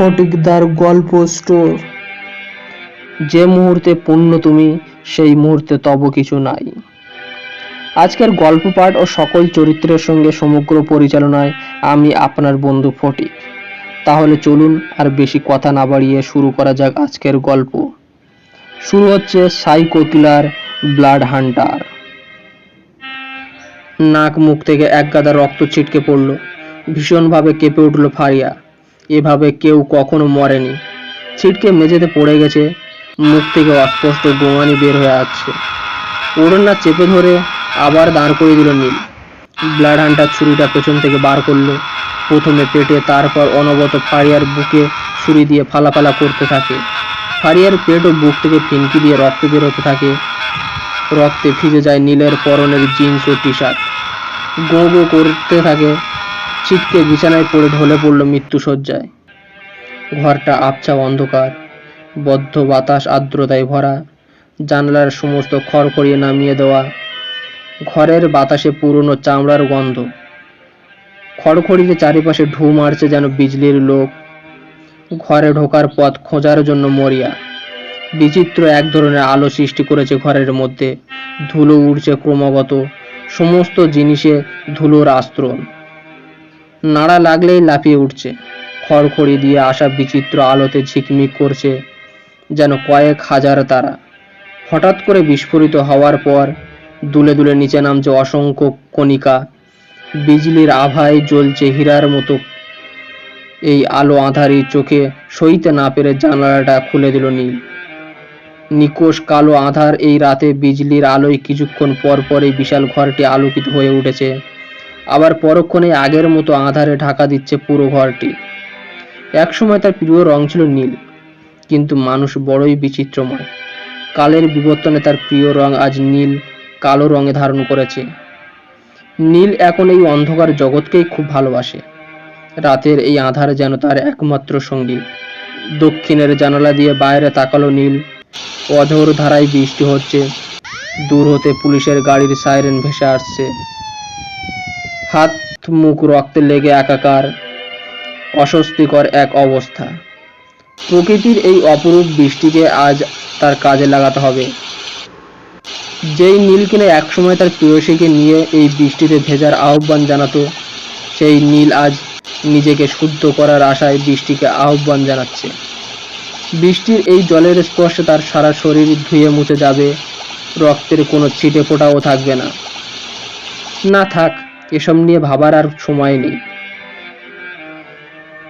ফটিকদার গল্প স্টোর। যে মুহূর্তে পূর্ণ তুমি, সেই মুহূর্তে তব কিছু নাই। আজকের গল্প পাঠ ও সকল চরিত্রের সঙ্গে সমগ্র পরিচালনায় আমি আপনার বন্ধু ফটিক। তাহলে চলুন আর বেশি কথা না বাড়িয়ে শুরু করা যাক আজকের গল্প। শুরু হচ্ছে সাইকো কিলার ব্লাড হান্টার। নাক মুখ থেকে এক গাদা রক্ত ছিটকে পড়ল। ভীষণভাবে কেঁপে উঠল ফারিয়া। এভাবে কেউ কখনো মরেনি। ছিটকে মেঝেতে পড়ে গেছে, মুখ থেকে অস্পষ্ট গোঙানি বের হয়ে আসছে। ওড়না চেপে ধরে আবার দাঁড় করে দিল নীল। ব্লাড হান্টার ছুরিটা পেছন থেকে বার করল। প্রথমে পেটে, তারপর অনবত ফারিয়ার বুকে ছুরি দিয়ে ফালাফালা করতে থাকে। ফারিয়ার পেট ও বুক থেকে ফিনকি দিয়ে রক্ত বেরোতে থাকে। রক্তে ভিজে যায় নীলের পরনের জিন্স ও টি শার্ট গো গো করতে থাকে। ছিটকে বিছানায় পড়ে ঢলে পড়ল মৃত্যুসজ্জায় ঘরটা আবছা অন্ধকার, বদ্ধ বাতাস আর্দ্রতায় ভরা, জানলার সমস্ত খড়খড়িয়ে নামিয়ে দেওয়া, ঘরের বাতাসে পুরনো চামড়ার গন্ধ। খড়খড়িতে চারিপাশে ঢু মারছে যেন বিজলির লোক। ঘরে ঢোকার পথ খোঁজার জন্য মরিয়া। বিচিত্র এক ধরনের আলো সৃষ্টি করেছে ঘরের মধ্যে। ধুলো উড়ছে ক্রমাগত, সমস্ত জিনিসে ধুলোর আস্তরণ। নাড়া লাগলেই লাফিয়ে উঠছে। খড়খড়ি দিয়ে আসা বিচিত্র আলোতে ঝিকমিক করছে যেন কয়েক হাজার তারা। হঠাৎ করে বিস্ফোরিত হওয়ার পর দুলে দুলে নিচে নামছে অসংখ্য কণিকা। বিজলির আভায় জ্বলছে হীরার মতো। এই আলো আধারি চোখে সইতে না পেরে জানালাটা খুলে দিল নীল। নিকোষ কালো আধার এই রাতে বিজলির আলোয় কিছুক্ষণ পর পরই বিশাল ঘরটি আলোকিত হয়ে উঠেছে। আবার পরক্ষণে আগের মতো আধারে ঢাকা দিচ্ছে পুরো ঘরটি। একসময় তার প্রিয় রং ছিল নীল, কিন্তু মানুষ বড়ই বিচিত্রময়। কালের বিবর্তনে তার প্রিয় রং আজ নীল, কালো রঙে ধারণ করেছে। নীল এখন এই অন্ধকার জগৎকেই খুব ভালোবাসে। রাতের এই আধার যেন তার একমাত্র সঙ্গী। দক্ষিণের জানালা দিয়ে বাইরে তাকালো নীল। অঝোর ধারায় বৃষ্টি হচ্ছে। দূর হতে পুলিশের গাড়ির সাইরেন ভেসে আসছে। হাত, মুখ রক্তে লেগে একাকার, অস্বস্তিকর এক অবস্থা। প্রকৃতির এই অপরূপ বৃষ্টিকে আজ তার কাজে লাগাতে হবে। যেই নীল কিনা একসময় তার প্রেয়সীকে নিয়ে এই বৃষ্টিতে ভেজার আহ্বান জানাতো, সেই নীল আজ নিজেকে শুদ্ধ করার আশায় বৃষ্টিকে আহ্বান জানাচ্ছে। বৃষ্টির এই জলের স্পর্শে তার সারা শরীর ধুয়ে মুছে যাবে, রক্তের কোনো ছিটে ফোটাও থাকবে না। না থাক এসব নিয়ে ভাবার আর সময় নেই।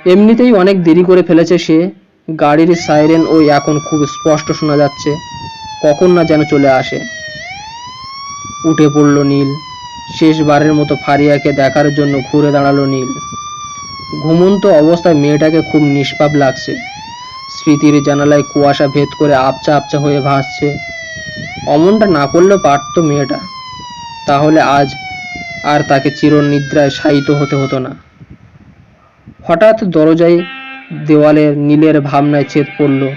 এমনিতেই অনেক দেরি করে ফেলেছে সে। গাড়ির সাইরেন ওই এখন খুব স্পষ্ট শোনা যাচ্ছে। কখন না যেন চলে আসে। উঠে পড়ল নীল। শেষবারের মতো ফারিয়াকে দেখার জন্য ঘুরে দাঁড়াল নীল। ঘুমন্ত অবস্থায় মেয়েটাকে খুব নিষ্পাপ লাগছে। স্মৃতির জানালায় কুয়াশা ভেদ করে আপচা আপচা হয়ে ভাসছে। অমনটা না করলেও পারত মেয়েটা। তাহলে আজ আর তাকে চিরনিদ্রায় শায়িত হতে হতো না। হঠাৎ দরজায় দেওয়ালে নীলের ভাবনায় ছেদ পড়ল।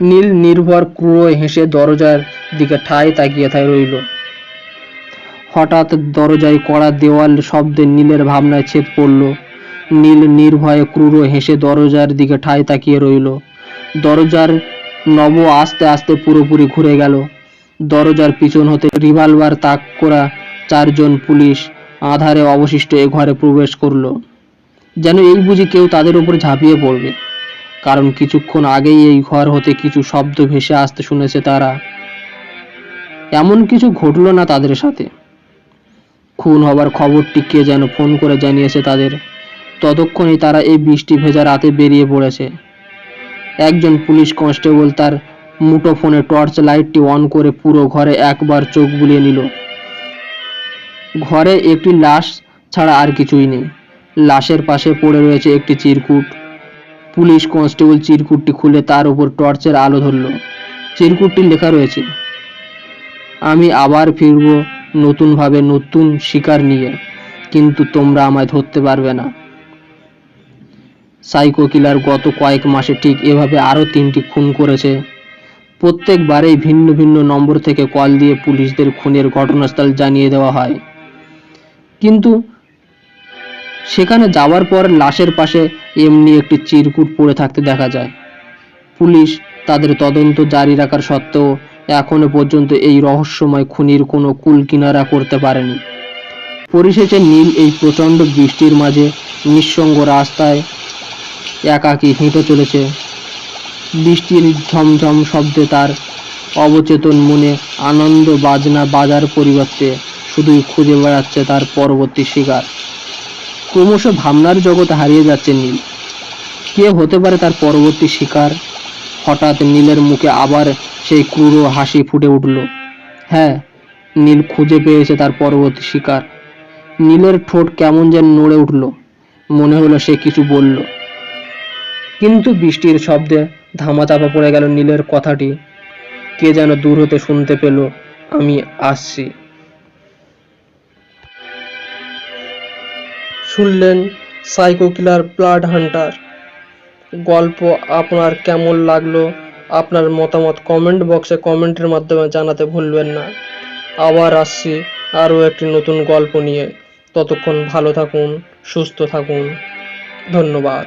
নীল নির্ভর ক্রুড় হেসে দরজার দিকে ঠায় তাকিয়ে থাই রইল। হঠাৎ দরজায় কড়া দেওয়াল শব্দে নীলের ভাবনায় ছেদ পড়ল। নীল নির্ভয়ে ক্রুড় হেসে দরজার দিকে ঠায় তাকিয়ে রইল। দরজার নব আস্তে আস্তে পুরোপুরি ঘুরে গেল। দরজার পিছন হতে রিভলভার তাক করা চারজন পুলিশ আধারে অবশিষ্ট এ ঘরে প্রবেশ করল। যেন এই বুঝি কেউ তাদের উপর ঝাঁপিয়ে পড়বে। কারণ কিছুক্ষণ আগেই এই ঘর হতে কিছু শব্দ ভেসে আসতে শুনেছে তারা। এমন কিছু ঘটলো না তাদের সাথে। খুন হবার খবরটি কে যেন ফোন করে জানিয়েছে তাদের। ততক্ষণই তারা এই বৃষ্টি ভেজা রাতে বেরিয়ে পড়েছে। একজন পুলিশ কনস্টেবল তার মুঠো ফোনে টর্চ লাইটটি অন করে পুরো ঘরে একবার চোখ বুলিয়ে নিল। ঘরে একটি লাশ ছাড়া আর কিছুই নেই। লাশের পাশে পড়ে রয়েছে একটি চিরকুট। পুলিশ কনস্টেবল চিরকুটটি খুলে তার উপর টর্চের আলো ধরল। চিরকুটটি লেখা রয়েছে, আমি আবার ফিরব নতুনভাবে নতুন শিকার নিয়ে, কিন্তু তোমরা আমায় ধরতে পারবে না। সাইকো কিলার গত কয়েক মাসে ঠিক এভাবে আরও তিনটি খুন করেছে। প্রত্যেকবারেই ভিন্ন ভিন্ন নম্বর থেকে কল দিয়ে পুলিশদের খুনের ঘটনাস্থল জানিয়ে দেওয়া হয়। কিন্তু সেখানে যাওয়ার পর লাশের পাশে এমনি একটি চিরকুট পড়ে থাকতে দেখা যায়। পুলিশ তাদের তদন্ত জারি রাখার সত্ত্বেও এখনও পর্যন্ত এই রহস্যময় খুনির কোনো কুল কিনারা করতে পারেনি। পরিশেষে নীল এই প্রচণ্ড বৃষ্টির মাঝে নিঃসঙ্গ রাস্তায় একাকী হেঁটে চলেছে বৃষ্টির ঝমঝম শব্দে তার অবচেতন মনে আনন্দ বাজনা বাজার পরিবর্তে শুধুই খুঁজে বেড়াচ্ছে তার পরবর্তী শিকার। ক্রমশ ভাবনার জগতে হারিয়ে যাচ্ছে নীল। কে হতে পারে তার পরবর্তী শিকার? হঠাৎ নীলের মুখে আবার সেই ক্রূর হাসি ফুটে উঠল। হ্যাঁ নীল খুঁজে পেয়েছে তার পরবর্তী শিকার। নীলের ঠোঁট কেমন যেন নড়ে উঠল। মনে হলো সে কিছু বলল। কিন্তু বৃষ্টির শব্দে ধামাচাপা পড়ে গেল নীলের কথাটি। কে যেন দূর হতে শুনতে পেল, আমি আসছি। শুনলেন সাইকো কিলার ব্লাড হান্টার। গল্প আপনার কেমন লাগল, আপনার মতামত কমেন্ট বক্সে কমেন্টের মাধ্যমে জানাতে ভুলবেন না। আবার আসছি আরও একটি নতুন গল্প নিয়ে। ততক্ষণ ভালো থাকুন, সুস্থ থাকুন। ধন্যবাদ।